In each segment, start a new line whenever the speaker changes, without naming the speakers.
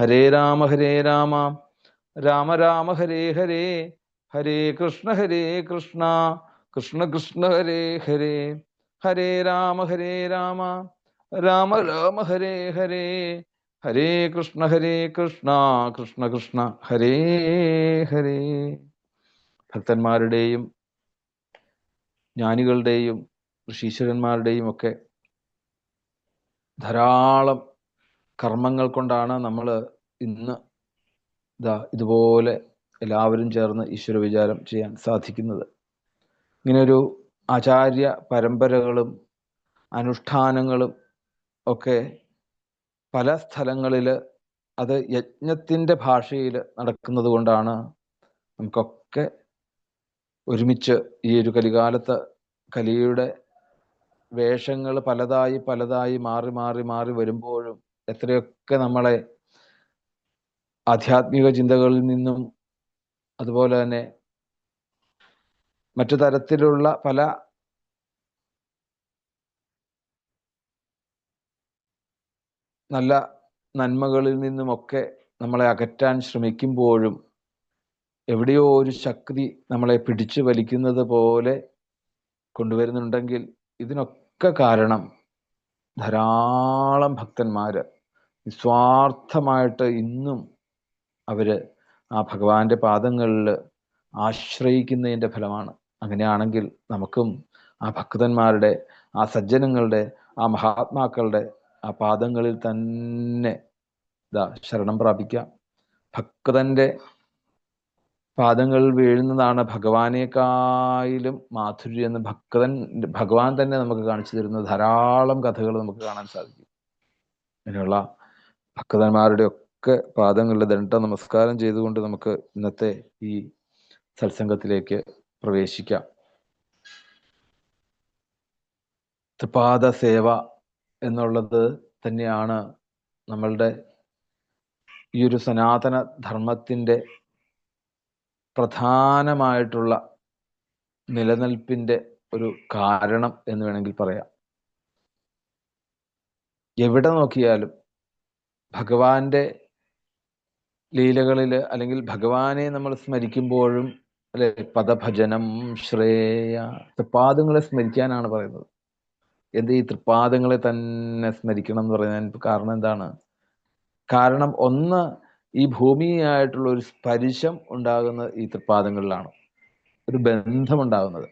ഹരേ രാമ ഹരേ രാമ. രാമ രാമ ഹരേ ഹരേ. ഹരേ കൃഷ്ണ ഹരേ കൃഷ്ണ. കൃഷ്ണ കൃഷ്ണ ഹരേ ഹരേ. ഹരേ രാമ ഹരേ രാമ. രാമ രാമ ഹരേ ഹരേ. ഹരേ കൃഷ്ണ ഹരേ കൃഷ്ണ. കൃഷ്ണ കൃഷ്ണ ഹരേ ഹരേ. ഭക്തന്മാരുടെയും ജ്ഞാനികളുടെയും ഋഷീശ്വരന്മാരുടെയും ഒക്കെ ധാരാളം കർമ്മങ്ങൾ കൊണ്ടാണ് നമ്മൾ ഇന്ന് ഇതാ ഇതുപോലെ എല്ലാവരും ചേർന്ന് ഈശ്വര വിചാരം ചെയ്യാൻ സാധിക്കുന്നത്. ഇങ്ങനൊരു ആചാര്യ പരമ്പരകളും അനുഷ്ഠാനങ്ങളും ഒക്കെ പല സ്ഥലങ്ങളിൽ അത് യജ്ഞത്തിന്റെ ഭാഷയിൽ നടക്കുന്നത് കൊണ്ടാണ് നമുക്കൊക്കെ ഒരുമിച്ച് ഈ ഒരു കലികാലത്ത് കലിയുടെ വേഷങ്ങൾ പലതായി പലതായി മാറി മാറി മാറി വരുമ്പോഴും എത്രയൊക്കെ നമ്മളെ ആധ്യാത്മിക ചിന്തകളിൽ നിന്നും അതുപോലെ തന്നെ മറ്റു തരത്തിലുള്ള പല നല്ല നന്മകളിൽ നിന്നുമൊക്കെ നമ്മളെ അകറ്റാൻ ശ്രമിക്കുമ്പോഴും എവിടെയോ ഒരു ശക്തി നമ്മളെ പിടിച്ചു വലിക്കുന്നത് പോലെ കൊണ്ടുവരുന്നുണ്ടെങ്കിൽ ഇതിനൊക്കെ കാരണം ധാരാളം ഭക്തന്മാര് നിസ്വാർത്ഥമായിട്ട് ഇന്നും അവർ ആ ഭഗവാന്റെ പാദങ്ങളിൽ ആശ്രയിക്കുന്നതിന്റെ ഫലമാണ്. അങ്ങനെയാണെങ്കിൽ നമുക്കും ആ ഭക്തന്മാരുടെ ആ സജ്ജനങ്ങളുടെ ആ മഹാത്മാക്കളുടെ ആ പാദങ്ങളിൽ തന്നെ ഇതാ ശരണം പ്രാപിക്കാം. ഭക്തന്റെ പാദങ്ങളിൽ വീഴുന്നതാണ് ഭഗവാനേക്കായാലും മാധുര്യം എന്ന് ഭക്തൻ ഭഗവാൻ തന്നെ നമുക്ക് കാണിച്ചു തരുന്ന ധാരാളം കഥകൾ നമുക്ക് കാണാൻ സാധിക്കും. അങ്ങനെയുള്ള ഭക്തന്മാരുടെ ഒക്കെ പാദങ്ങളിൽ ദണ്ഡ നമസ്കാരം ചെയ്തുകൊണ്ട് നമുക്ക് ഇന്നത്തെ ഈ സത്സംഗത്തിലേക്ക് പ്രവേശിക്കാം. ത്രിപാദ സേവ എന്നുള്ളത് തന്നെയാണ് നമ്മളുടെ ഈ ഒരു സനാതന ധർമ്മത്തിന്റെ പ്രധാനമായിട്ടുള്ള നിലനിൽപ്പിന്റെ ഒരു കാരണം എന്ന് വേണമെങ്കിൽ പറയാം. എവിടെ നോക്കിയാലും ഭഗവാന്റെ ലീലകളിൽ അല്ലെങ്കിൽ ഭഗവാനെ നമ്മൾ സ്മരിക്കുമ്പോഴും അല്ലെ പദഭജനം ശ്രേയ തൃപ്പാദങ്ങളെ സ്മരിക്കാനാണ് പറയുന്നത്. എന്ത് ഈ തൃപ്പാദങ്ങളെ തന്നെ സ്മരിക്കണം എന്ന് പറയുന്നതിന് കാരണം എന്താണ്? കാരണം ഒന്ന് ഈ ഭൂമിയായിട്ടുള്ള ഒരു സ്പരിശം ഉണ്ടാകുന്ന ഈ തൃപ്പാദങ്ങളിലാണ് ഒരു ബന്ധമുണ്ടാകുന്നത്.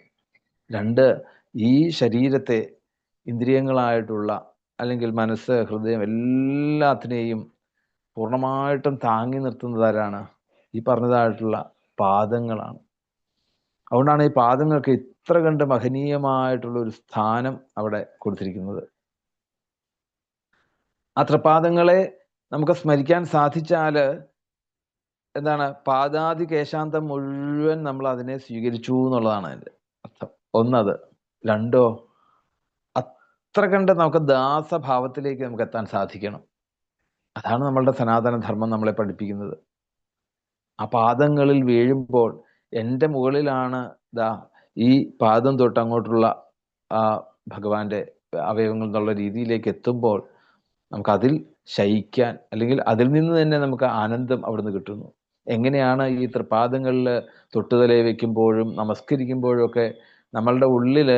രണ്ട് ഈ ശരീരത്തെ ഇന്ദ്രിയങ്ങളായിട്ടുള്ള അല്ലെങ്കിൽ മനസ്സ് ഹൃദയം എല്ലാത്തിനെയും പൂർണമായിട്ടും താങ്ങി നിർത്തുന്നതാരാണ്? ഈ പറഞ്ഞതായിട്ടുള്ള പാദങ്ങളാണ്. അതുകൊണ്ടാണ് ഈ പാദങ്ങൾക്ക് ഇത്ര കണ്ട് മഹനീയമായിട്ടുള്ള ഒരു സ്ഥാനം അവിടെ കൊടുത്തിരിക്കുന്നത്. ആ തൃപാദങ്ങളെ നമുക്ക് സ്മരിക്കാൻ സാധിച്ചാൽ എന്താണ്? പാദാതി കേശാന്തം മുഴുവൻ നമ്മൾ അതിനെ സ്വീകരിച്ചു എന്നുള്ളതാണ് അതിന്റെ അർത്ഥം. ഒന്നത് രണ്ടോ അത്ര കണ്ട് നമുക്ക് ദാസഭാവത്തിലേക്ക് നമുക്ക് എത്താൻ സാധിക്കണം? അതാണ് നമ്മളുടെ സനാതന ധർമ്മം നമ്മളെ പഠിപ്പിക്കുന്നത്. ആ പാദങ്ങളിൽ വീഴുമ്പോൾ എന്റെ മുകളിലാണ് ദാ ഈ പാദം തൊട്ട് അങ്ങോട്ടുള്ള ആ ഭഗവാന്റെ അവയവങ്ങൾ എന്നുള്ള രീതിയിലേക്ക് എത്തുമ്പോൾ നമുക്ക് അതിൽ ശയിക്കാൻ അല്ലെങ്കിൽ അതിൽ നിന്ന് തന്നെ നമുക്ക് ആനന്ദം അവിടുന്ന് കിട്ടുന്നു. എങ്ങനെയാണ് ഈ തൃപാദങ്ങളിൽ തൊട്ടുതലയെ വെക്കുമ്പോഴും നമസ്കരിക്കുമ്പോഴും ഒക്കെ നമ്മളുടെ ഉള്ളിൽ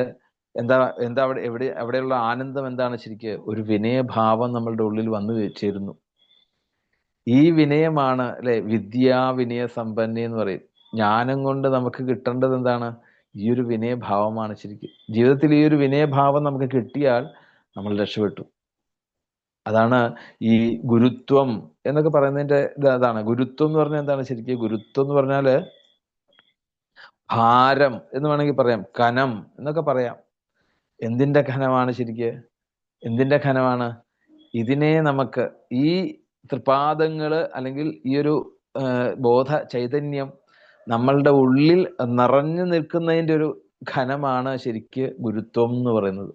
എന്താ എന്താ അവിടെ എവിടെ അവിടെയുള്ള ആനന്ദം എന്താണ് ശരിക്ക്? ഒരു വിനയഭാവം നമ്മളുടെ ഉള്ളിൽ വന്നു ചേരുന്നു. ഈ വിനയമാണ് അല്ലെ വിദ്യാ വിനയ സമ്പന്നി എന്ന് പറയും. ജ്ഞാനം കൊണ്ട് നമുക്ക് കിട്ടേണ്ടത് എന്താണ്? ഈ ഒരു വിനയഭാവമാണ് ശരിക്കും. ജീവിതത്തിൽ ഈ ഒരു വിനയഭാവം നമുക്ക് കിട്ടിയാൽ നമ്മൾ രക്ഷപ്പെട്ടു. അതാണ് ഈ ഗുരുത്വം എന്നൊക്കെ പറയുന്നതിന്റെ അതാണ്. ഗുരുത്വം എന്ന് പറഞ്ഞാൽ എന്താണ് ശരിക്കും? ഗുരുത്വം എന്ന് പറഞ്ഞാൽ ഭാരം എന്ന് വേണമെങ്കിൽ പറയാം. കനം എന്നൊക്കെ പറയാം. എന്തിന്റെ ഘനമാണ് ശരിക്ക്? എന്തിന്റെ ഘനമാണ്? ഇതിനെ നമുക്ക് ഈ ത്രിപാദങ്ങൾ അല്ലെങ്കിൽ ഈ ഒരു ബോധ ചൈതന്യം നമ്മളുടെ ഉള്ളിൽ നിറഞ്ഞു നിൽക്കുന്നതിന്റെ ഒരു ഘനമാണ് ശരിക്ക് ഗുരുത്വം എന്ന് പറയുന്നത്.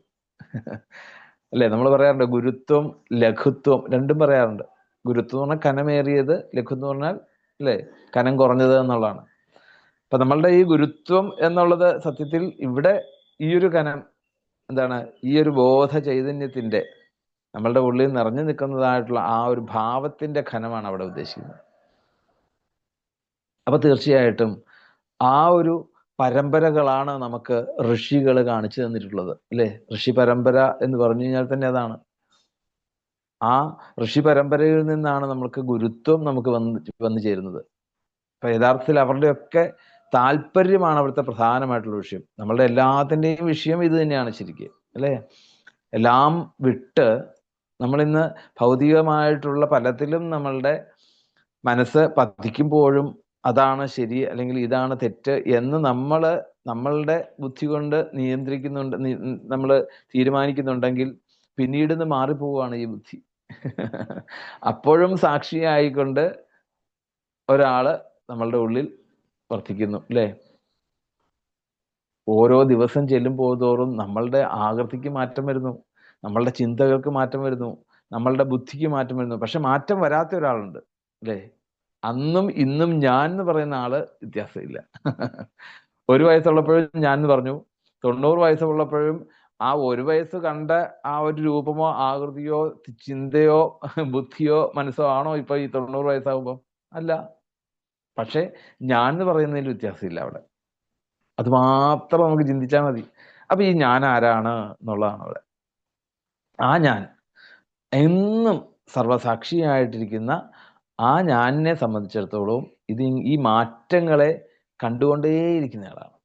അല്ലെ? നമ്മൾ പറയാറുണ്ട് ഗുരുത്വം ലഘുത്വം രണ്ടും പറയാറുണ്ട്. ഗുരുത്വം എന്ന് പറഞ്ഞാൽ കനമേറിയത് ലഘു എന്ന് പറഞ്ഞാൽ അല്ലെ? കനം കുറഞ്ഞത് എന്നുള്ളതാണ്. അപ്പൊ നമ്മളുടെ ഈ ഗുരുത്വം എന്നുള്ളത് സത്യത്തിൽ ഇവിടെ ഈ ഒരു കനം എന്താണ് ഈ ഒരു ബോധ ചൈതന്യത്തിന്റെ നമ്മളുടെ ഉള്ളിൽ നിറഞ്ഞു നിൽക്കുന്നതായിട്ടുള്ള ആ ഒരു ഭാവത്തിന്റെ ഘനമാണ് അവിടെ ഉദ്ദേശിക്കുന്നത്. അപ്പൊ തീർച്ചയായിട്ടും ആ ഒരു പരമ്പരകളാണ് നമുക്ക് ഋഷികൾ കാണിച്ചു തന്നിട്ടുള്ളത് അല്ലെ? ഋഷി പരമ്പര എന്ന് പറഞ്ഞു കഴിഞ്ഞാൽ തന്നെ അതാണ്. ആ ഋഷി പരമ്പരയിൽ നിന്നാണ് നമ്മൾക്ക് ഗുരുത്വം നമുക്ക് വന്ന് വന്നു ചേരുന്നത്. അപ്പൊ യഥാർത്ഥത്തിൽ അവരുടെയൊക്കെ താല്പര്യമാണ് അവിടുത്തെ പ്രധാനമായിട്ടുള്ള വിഷയം. നമ്മളുടെ എല്ലാത്തിന്റെയും വിഷയം ഇത് തന്നെയാണ് ശരിക്കും അല്ലേ? എല്ലാം വിട്ട് നമ്മളിന്ന് ഭൗതികമായിട്ടുള്ള പലത്തിലും നമ്മളുടെ മനസ്സ് പതിക്കുമ്പോഴും അതാണ് ശരി അല്ലെങ്കിൽ ഇതാണ് തെറ്റ് എന്ന് നമ്മൾ നമ്മളുടെ ബുദ്ധി കൊണ്ട് നിയന്ത്രിക്കുന്നുണ്ട് നമ്മൾ തീരുമാനിക്കുന്നുണ്ടെങ്കിൽ പിന്നീട് നിന്ന് മാറിപ്പോവുകയാണ് ഈ ബുദ്ധി. അപ്പോഴും സാക്ഷിയായിക്കൊണ്ട് ഒരാൾ നമ്മളുടെ ഉള്ളിൽ വർത്തിക്കുന്നു അല്ലേ ഓരോ ദിവസം ചെല്ലുമ്പോൾ തോറും നമ്മളുടെ ആകൃതിക്ക് മാറ്റം വരുന്നു നമ്മളുടെ ചിന്തകൾക്ക് മാറ്റം വരുന്നു നമ്മളുടെ ബുദ്ധിക്ക് മാറ്റം വരുന്നു. പക്ഷെ മാറ്റം വരാത്ത ഒരാളുണ്ട് അല്ലേ അന്നും ഇന്നും ഞാൻ എന്ന് പറയുന്ന ആൾ വ്യത്യാസമില്ല. ഒരു വയസ്സുള്ളപ്പോഴും ഞാൻ എന്ന് പറഞ്ഞു തൊണ്ണൂറ് വയസ്സുള്ളപ്പോഴും ആ ഒരു വയസ്സ് കണ്ട ആ ഒരു രൂപമോ ആകൃതിയോ ചിന്തയോ ബുദ്ധിയോ മനസ്സോ ആണോ ഇപ്പൊ ഈ തൊണ്ണൂറ് വയസ്സാകുമ്പോൾ അല്ല. പക്ഷെ ഞാൻ എന്ന് പറയുന്നതിൽ വ്യത്യാസമില്ല അവിടെ. അത് മാത്രം നമുക്ക് ചിന്തിച്ചാൽ മതി. അപ്പൊ ഈ ഞാൻ ആരാണ് എന്നുള്ളതാണ് അവിടെ. ആ ഞാൻ എന്നും സർവസാക്ഷിയായിട്ടിരിക്കുന്ന ആ ഞാനിനെ സംബന്ധിച്ചിടത്തോളം ഇത് ഈ മാറ്റങ്ങളെ കണ്ടുകൊണ്ടേയിരിക്കുന്നയാളാണ്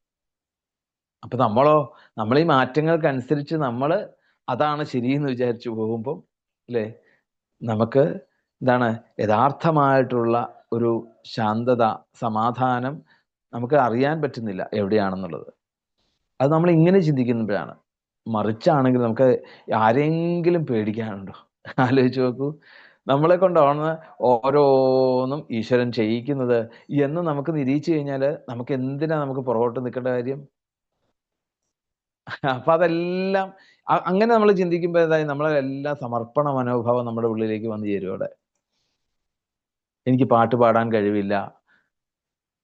അപ്പൊ നമ്മളോ നമ്മൾ ഈ മാറ്റങ്ങൾക്കനുസരിച്ച് നമ്മൾ അതാണ് ശരിയെന്ന് വിചാരിച്ചു പോകുമ്പം അല്ലേ? നമുക്ക് എന്താണ് യഥാർത്ഥമായിട്ടുള്ള ഒരു ശാന്തത സമാധാനം നമുക്ക് അറിയാൻ പറ്റുന്നില്ല എവിടെയാണെന്നുള്ളത്. അത് നമ്മൾ ഇങ്ങനെ ചിന്തിക്കുമ്പോഴാണ്. മറിച്ചാണെങ്കിൽ നമുക്ക് ആരെങ്കിലും പേടിക്കാനുണ്ടോ? ആലോചിച്ച് നോക്കൂ. നമ്മളെ കൊണ്ടാണ് ഓരോന്നും ഈശ്വരൻ ചെയ്യിക്കുന്നത് എന്ന് നമുക്ക് നിരീക്ഷിച്ചു കഴിഞ്ഞാൽ നമുക്ക് എന്തിനാ നമുക്ക് പുറകോട്ട് നിൽക്കേണ്ട കാര്യം? അപ്പൊ അതെല്ലാം അങ്ങനെ നമ്മൾ ചിന്തിക്കുമ്പോൾ എന്തായാലും നമ്മളെല്ലാം സമർപ്പണ മനോഭാവം നമ്മുടെ ഉള്ളിലേക്ക് വന്നു ചേരും അവിടെ. എനിക്ക് പാട്ട് പാടാൻ കഴിവില്ല.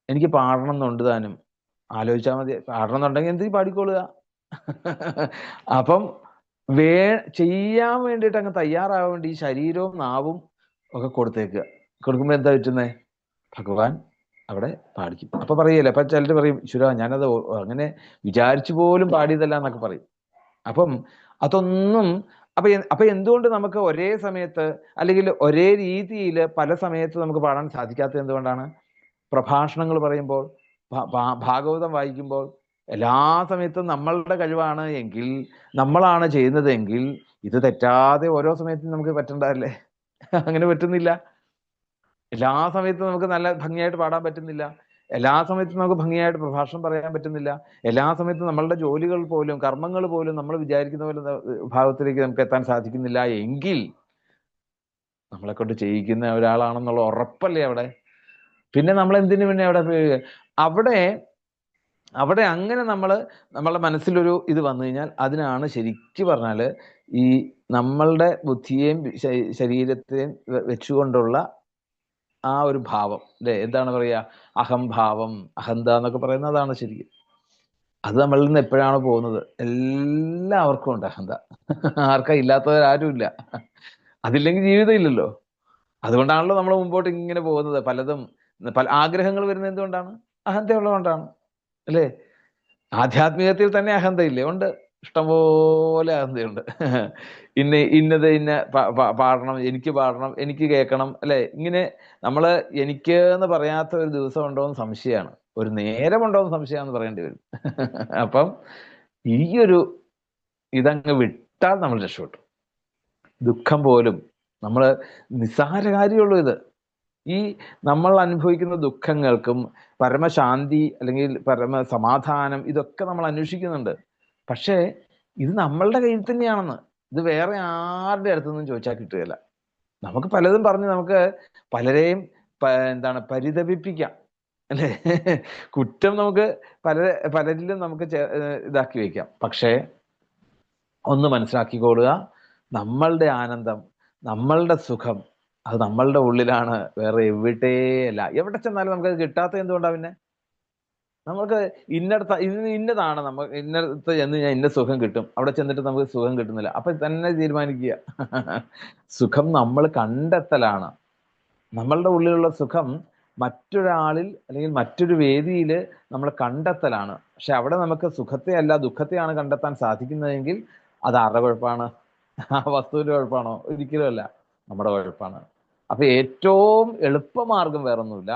എനിക്ക് പാടണം എന്നുണ്ട് താനും. ആലോചിച്ചാൽ മതി. പാടണം എന്നുണ്ടെങ്കിൽ എന്തിനു പാടിക്കൊള്ളുക അപ്പം വേ ചെയ്യാൻ വേണ്ടിയിട്ട് അങ്ങ് തയ്യാറാവാൻ വേണ്ടി ഈ ശരീരവും നാവും ഒക്കെ കൊടുത്തേക്കുക കൊടുക്കുമ്പോൾ എന്താ പറ്റുന്നേ? ഭഗവാൻ അവിടെ പാടിക്കും. അപ്പൊ പറയല്ലേ അപ്പൊ ചിലർ പറയും ഈശ്വര ഞാനത് അങ്ങനെ വിചാരിച്ചു പോലും പാടിയതല്ല എന്നൊക്കെ പറയും. അപ്പം അതൊന്നും അപ്പൊ അപ്പൊ എന്തുകൊണ്ട് നമുക്ക് ഒരേ സമയത്ത് അല്ലെങ്കിൽ ഒരേ രീതിയിൽ പല സമയത്ത് നമുക്ക് പാടാൻ സാധിക്കാത്തത് എന്തുകൊണ്ടാണ്? പ്രഭാഷണങ്ങൾ പറയുമ്പോൾ ഭാഗവതം വായിക്കുമ്പോൾ എല്ലാ സമയത്തും നമ്മളുടെ കഴിവാണ് എങ്കിൽ നമ്മളാണ് ചെയ്യുന്നതെങ്കിൽ ഇത് തെറ്റാതെ ഓരോ സമയത്തും നമുക്ക് പറ്റണ്ടല്ലേ അങ്ങനെ പറ്റുന്നില്ല. എല്ലാ സമയത്തും നമുക്ക് നല്ല ഭംഗിയായിട്ട് പാടാൻ പറ്റുന്നില്ല. എല്ലാ സമയത്തും നമുക്ക് ഭംഗിയായിട്ട് പ്രഭാഷണം പറയാൻ പറ്റുന്നില്ല. എല്ലാ സമയത്തും നമ്മളുടെ ജോലികൾ പോലും കർമ്മങ്ങൾ പോലും നമ്മൾ വിചാരിക്കുന്ന പോലെ ഭാവത്തിലേക്ക് നമുക്ക് എത്താൻ സാധിക്കുന്നില്ല. എങ്കിൽ നമ്മളെ കൊണ്ട് ചെയ്യിക്കുന്ന ഒരാളാണെന്നുള്ള ഉറപ്പല്ലേ അവിടെ? പിന്നെ നമ്മൾ എന്തിനു വേണ്ടി അവിടെ അവിടെ അവിടെ അങ്ങനെ നമ്മൾ നമ്മളുടെ മനസ്സിലൊരു ഇത് വന്നു കഴിഞ്ഞാൽ അതിനാണ് ശരിക്കും പറഞ്ഞാൽ ഈ നമ്മളുടെ ബുദ്ധിയെയും ശരീരത്തെയും വെച്ചുകൊണ്ടുള്ള ആ ഒരു ഭാവം. അല്ലേ എന്താണ് പറയുക അഹംഭാവം അഹന്ത എന്നൊക്കെ പറയുന്നത് അതാണ് ശരിക്കും. അത് നമ്മളിൽ നിന്ന് എപ്പോഴാണ് പോകുന്നത്? എല്ലാവർക്കും ഉണ്ട് അഹന്ത. ആർക്കാ ഇല്ലാത്തവരാരുമില്ല അതില്ലെങ്കിൽ ജീവിതം ഇല്ലല്ലോ. അതുകൊണ്ടാണല്ലോ നമ്മൾ മുമ്പോട്ട് ഇങ്ങനെ പോകുന്നത്. പലതും പല ആഗ്രഹങ്ങൾ വരുന്നത് എന്തുകൊണ്ടാണ്? അഹന്ത ഉള്ളതുകൊണ്ടാണ് അല്ലേ? ആധ്യാത്മികത്തിൽ തന്നെ അഹന്തയില്ലേ? ഉണ്ട്. ഇഷ്ടംപോലെ അഹന്തയുണ്ട് ഇന്ന ഇന്നത് ഇന്ന പാടണം എനിക്ക് പാടണം എനിക്ക് കേൾക്കണം അല്ലെ? ഇങ്ങനെ നമ്മൾ എനിക്ക് എന്ന് പറയാത്ത ഒരു ദിവസം ഉണ്ടോ എന്ന് സംശയമാണ്. ഒരു നേരമുണ്ടോ എന്ന് സംശയമാണെന്ന് പറയേണ്ടി വരും. അപ്പം ഈ ഒരു ഇതങ്ങ് വിട്ടാൽ നമ്മൾ രക്ഷപ്പെട്ടു. ദുഃഖം പോലും. നമ്മൾ നിസ്സാര കാര്യമുള്ളൂ ഇത്. ഈ നമ്മൾ അനുഭവിക്കുന്ന ദുഃഖങ്ങൾക്കും പരമശാന്തി അല്ലെങ്കിൽ പരമസമാധാനം ഇതൊക്കെ നമ്മൾ അന്വേഷിക്കുന്നുണ്ട്. പക്ഷേ ഇത് നമ്മളുടെ കയ്യിൽ തന്നെയാണെന്ന്. ഇത് വേറെ ആരുടെ അടുത്തൊന്നും ചോദിച്ചാൽ കിട്ടുകയില്ല. നമുക്ക് പലതും പറഞ്ഞ് നമുക്ക് പലരെയും എന്താണ് പരിതപിപ്പിക്കാം. അല്ലേ? കുറ്റം നമുക്ക് പല പലരിലും നമുക്ക് ഇതാക്കി വയ്ക്കാം. പക്ഷേ ഒന്ന് മനസ്സിലാക്കിക്കൊള്ളുക നമ്മളുടെ ആനന്ദം നമ്മളുടെ സുഖം അത് നമ്മളുടെ ഉള്ളിലാണ്. വേറെ എവിടെയല്ല എവിടെ ചെന്നാലും നമുക്കത് കിട്ടാത്ത എന്തുകൊണ്ടാണ് പിന്നെ? നമുക്ക് ഇന്നടത്ത് ഇന്ന ഇന്നതാണ് നമ്മൾ ഇന്നടത്ത് ചെന്ന് ഞാൻ ഇന്ന സുഖം കിട്ടും. അവിടെ ചെന്നിട്ട് നമുക്ക് സുഖം കിട്ടുന്നില്ല. അപ്പൊ തന്നെ തീരുമാനിക്കുക. സുഖം നമ്മൾ കണ്ടെത്തലാണ്. നമ്മളുടെ ഉള്ളിലുള്ള സുഖം മറ്റൊരാളിൽ അല്ലെങ്കിൽ മറ്റൊരു വേദിയിൽ നമ്മൾ കണ്ടെത്തലാണ്. പക്ഷെ അവിടെ നമുക്ക് സുഖത്തെ അല്ല ദുഃഖത്തെയാണ് കണ്ടെത്താൻ സാധിക്കുന്നതെങ്കിൽ അത് ആരുടെ കുഴപ്പമാണ്? ആ വസ്തുവിന്റെ കുഴപ്പമാണോ? ഒരിക്കലും അല്ല. നമ്മുടെ കുഴപ്പമാണ്. അപ്പൊ ഏറ്റവും എളുപ്പമാർഗം വേറൊന്നുമില്ല.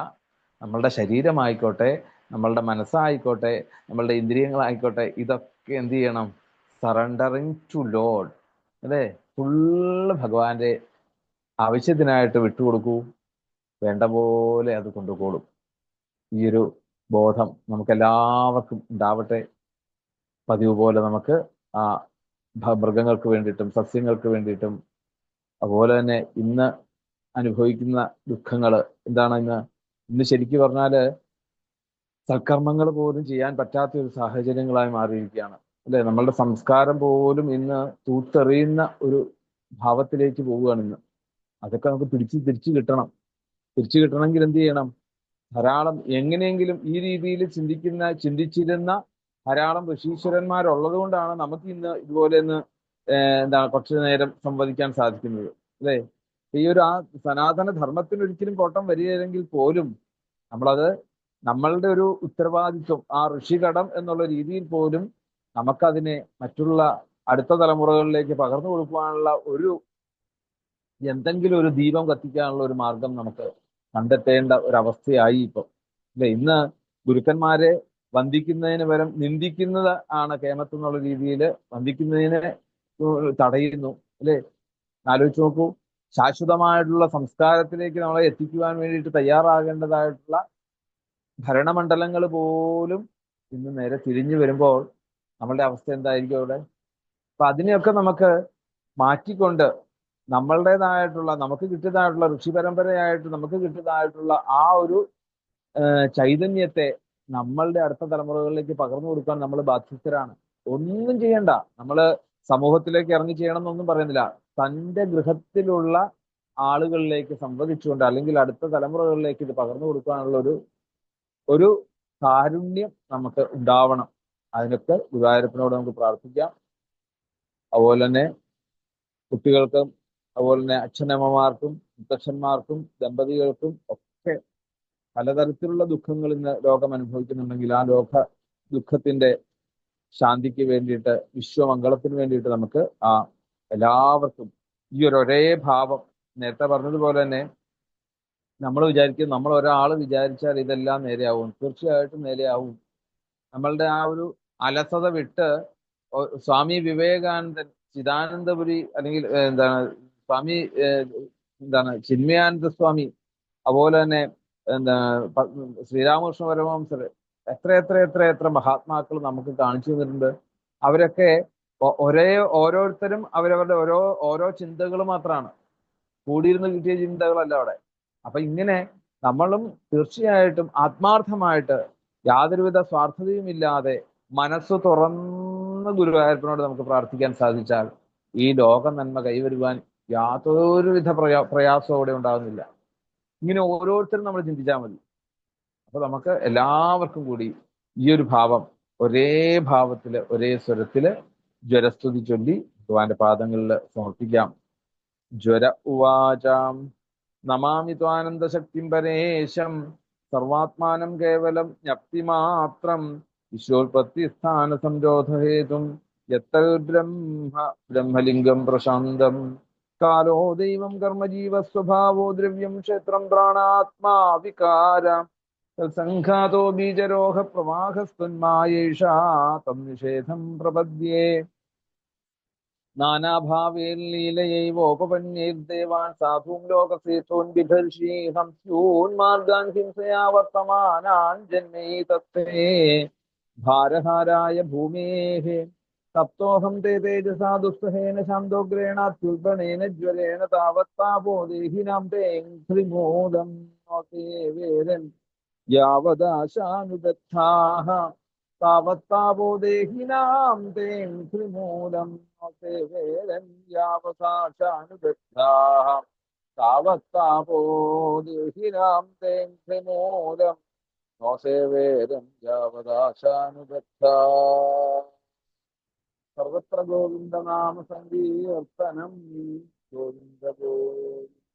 നമ്മളുടെ ശരീരമായിക്കോട്ടെ നമ്മളുടെ മനസ്സായിക്കോട്ടെ നമ്മളുടെ ഇന്ദ്രിയങ്ങളായിക്കോട്ടെ ഇതൊക്കെ എന്ത് ചെയ്യണം? സറണ്ടറിങ് ടു ലോഡ് അല്ലേ? ഫുള്ള് ഭഗവാന്റെ ആവശ്യത്തിനായിട്ട് വിട്ടുകൊടുക്കൂ. വേണ്ട പോലെ അത് കൊണ്ടുപോകും ഈ ഒരു ബോധം നമുക്ക് എല്ലാവർക്കും ഉണ്ടാവട്ടെ. പതിവ് പോലെ നമുക്ക് ആ മൃഗങ്ങൾക്ക് വേണ്ടിയിട്ടും സസ്യങ്ങൾക്ക് വേണ്ടിയിട്ടും അതുപോലെ തന്നെ ഇന്ന് അനുഭവിക്കുന്ന ദുഃഖങ്ങൾ എന്താണ് ഇന്ന്? ഇന്ന് ശരിക്കും പറഞ്ഞാൽ സൽക്കർമ്മങ്ങൾ പോലും ചെയ്യാൻ പറ്റാത്ത ഒരു സാഹചര്യങ്ങളായി മാറിയിരിക്കുകയാണ്. അല്ലെ? നമ്മളുടെ സംസ്കാരം പോലും ഇന്ന് തൂത്തെറിയുന്ന ഒരു ഭാവത്തിലേക്ക് പോവുകയാണ് ഇന്ന്. അതൊക്കെ നമുക്ക് പിടിച്ച് തിരിച്ചു കിട്ടണം. തിരിച്ചു കിട്ടണമെങ്കിൽ എന്ത് ചെയ്യണം? ധാരാളം എങ്ങനെയെങ്കിലും ഈ രീതിയിൽ ചിന്തിക്കുന്ന ചിന്തിച്ചിരുന്ന ധാരാളം ഋഷീശ്വരന്മാരുള്ളത് കൊണ്ടാണ് നമുക്ക് ഇന്ന് ഇതുപോലെ ഒന്ന് എന്താ എന്താണ് കുറച്ചു നേരം സംവദിക്കാൻ സാധിക്കുന്നത്. അല്ലേ? ഈ ഒരു ആ സനാതന ധർമ്മത്തിന് കോട്ടം വരികയില്ലെങ്കിൽ പോലും നമ്മളത് നമ്മളുടെ ഒരു ഉത്തരവാദിത്വം ആ ഋഷികടം എന്നുള്ള രീതിയിൽ പോലും നമുക്കതിനെ മറ്റുള്ള അടുത്ത തലമുറകളിലേക്ക് പകർന്നു കൊടുക്കുവാനുള്ള ഒരു എന്തെങ്കിലും ഒരു ദീപം കത്തിക്കാനുള്ള ഒരു മാർഗം നമുക്ക് കണ്ടെത്തേണ്ട ഒരവസ്ഥയായി ഇപ്പം. അല്ലെ? ഇന്ന് ഗുരുക്കന്മാരെ വന്ദിക്കുന്നതിന് പകരം നിന്ദിക്കുന്നത് ആണ് കേമത്ത് എന്നുള്ള രീതിയിൽ വന്ദിക്കുന്നതിനെ തടയുന്നു. അല്ലെ? ആലോചിച്ച് നോക്കൂ. ശാശ്വതമായിട്ടുള്ള സംസ്കാരത്തിലേക്ക് നമ്മളെ എത്തിക്കുവാൻ വേണ്ടിയിട്ട് തയ്യാറാകേണ്ടതായിട്ടുള്ള ഭരണമണ്ഡലങ്ങൾ പോലും ഇന്ന് നേരെ തിരിഞ്ഞു വരുമ്പോൾ നമ്മളുടെ അവസ്ഥ എന്തായിരിക്കും അവിടെ? അപ്പൊ അതിനെയൊക്കെ നമുക്ക് മാറ്റിക്കൊണ്ട് നമ്മളുടേതായിട്ടുള്ള നമുക്ക് കിട്ടിയതായിട്ടുള്ള ഋഷി പരമ്പരയായിട്ട് നമുക്ക് കിട്ടിയതായിട്ടുള്ള ആ ഒരു ചൈതന്യത്തെ നമ്മളുടെ അടുത്ത തലമുറകളിലേക്ക് പകർന്നു കൊടുക്കാൻ നമ്മൾ ബാധ്യസ്ഥരാണ്. ഒന്നും ചെയ്യണ്ട. നമ്മൾ സമൂഹത്തിലേക്ക് ഇറങ്ങി ചെയ്യണം എന്നൊന്നും പറയുന്നില്ല. തന്റെ ഗൃഹത്തിലുള്ള ആളുകളിലേക്ക് സംവദിച്ചുകൊണ്ട് അല്ലെങ്കിൽ അടുത്ത തലമുറകളിലേക്ക് ഇത് പകർന്നു കൊടുക്കാനുള്ള ഒരു ഒരു കാരുണ്യം നമുക്ക് ഉണ്ടാവണം. അതിനൊക്കെ ഗുരുവായൂരപ്പനോട് നമുക്ക് പ്രാർത്ഥിക്കാം. അതുപോലെ തന്നെ കുട്ടികൾക്കും അതുപോലെ തന്നെ അച്ഛനമ്മമാർക്കും മുത്തച്ഛന്മാർക്കും ദമ്പതികൾക്കും ഒക്കെ പലതരത്തിലുള്ള ദുഃഖങ്ങൾ ഇന്ന് ലോകം അനുഭവിക്കുന്നുണ്ടെങ്കിൽ ആ ലോക ദുഃഖത്തിന്റെ ശാന്തിക്ക് വേണ്ടിയിട്ട് വിശ്വമംഗളത്തിന് വേണ്ടിയിട്ട് നമുക്ക് ആ എല്ലാവർക്കും ഈ ഒരു ഒരേ ഭാവം നേരത്തെ പറഞ്ഞതുപോലെ തന്നെ നമ്മൾ വിചാരിക്കും നമ്മൾ ഒരാൾ വിചാരിച്ചാൽ ഇതെല്ലാം നേരെയാവും. തീർച്ചയായിട്ടും നേരെയാവും. നമ്മളുടെ ആ ഒരു അലസത വിട്ട് സ്വാമി വിവേകാനന്ദൻ ചിദാനന്ദപുരി അല്ലെങ്കിൽ എന്താണ് സ്വാമി എന്താണ് ചിന്മയാനന്ദ സ്വാമി അതുപോലെ തന്നെ എന്താ ശ്രീരാമകൃഷ്ണ പരമഹംസർ എത്ര എത്ര എത്ര എത്ര മഹാത്മാക്കൾ നമുക്ക് കാണിച്ചു തന്നിട്ടുണ്ട്. അവരൊക്കെ ഒരേ ഓരോരുത്തരും അവരവരുടെ ഓരോ ഓരോ ചിന്തകൾ മാത്രമാണ്. കൂടിയിരുന്ന് കിട്ടിയ ചിന്തകളല്ല അവിടെ. അപ്പൊ ഇങ്ങനെ നമ്മളും തീർച്ചയായിട്ടും ആത്മാർത്ഥമായിട്ട് യാതൊരുവിധ സ്വാർത്ഥതയും ഇല്ലാതെ മനസ്സ് തുറന്ന് ഗുരുവായൂരപ്പനോട് നമുക്ക് പ്രാർത്ഥിക്കാൻ സാധിച്ചാൽ ഈ ലോക നന്മ കൈവരുവാൻ യാതൊരുവിധ പ്രയാ പ്രയാസവും അവിടെ ഉണ്ടാകുന്നില്ല ഇങ്ങനെ ഓരോരുത്തരും നമ്മൾ ചിന്തിച്ചാൽ മതി. അപ്പൊ നമുക്ക് എല്ലാവർക്കും കൂടി ഈ ഒരു ഭാവം ഒരേ ഭാവത്തിൽ ഒരേ സ്വരത്തിൽ ജ്വരസ്തുതി ചൊല്ലി ഭഗവാന്റെ പാദങ്ങളിൽ സമർപ്പിക്കാം. ജ്വര ഉവാചാം. നമാമി ത്വാനന്ദശക്തിം പരേശം. സർവാത്മാനം കേവലം ജ്ഞപ്തിമാത്രം. വിശ്വോൽപത്തി സ്ഥാന സംരോധഹേതും യത്ര ബ്രഹ്മ ബ്രഹ്മലിംഗം പ്രശാന്തം. കാലോ ദൈവം കർമ്മജീവ സ്വഭാവോ ദ്രവ്യം ക്ഷേത്രം പ്രാണാത്മാ വികാര. സംഘാതോ ബീജരോഹ പ്രവാഹസ്തന്മായേഷാ തം നിഷേധം പ്രപദ്യേ. നാനാഭാവേൽ ലീലയൈവോപപന്യൈർദേവാൻ സാധൂം ലോകസേതോൻ ബിഭർഷി ഹംസ്യൂൻ മാർഗാൻ ഹിംസയാ വർത്തമാനാൻ ജന്മേ തത്തേ. ഭാരഹാരായ ഭൂമേः തപ്തോഹം തേ തേജസാ ദുസ്സഹേന ശാന്തോഗ്രേണാത്യുൽബണേന ജ്വരേണ താവത്താപോ ദേഹിനാം തേങ്ഘ്രിമൂലം വേരൻ യാവദാശാനുദത്താः താവത്താപോ ദേഹിനാം താവത്താപോ ദേഹിനാം തേങ്ഘ്രിമൂലം
നോസേവേദം യാവദാശാനുബദ്ധ സർവത്ര ഗോവിന്ദനാമ സങ്കീർത്തനം ഗോവിന്ദ ഗോവിന്ദ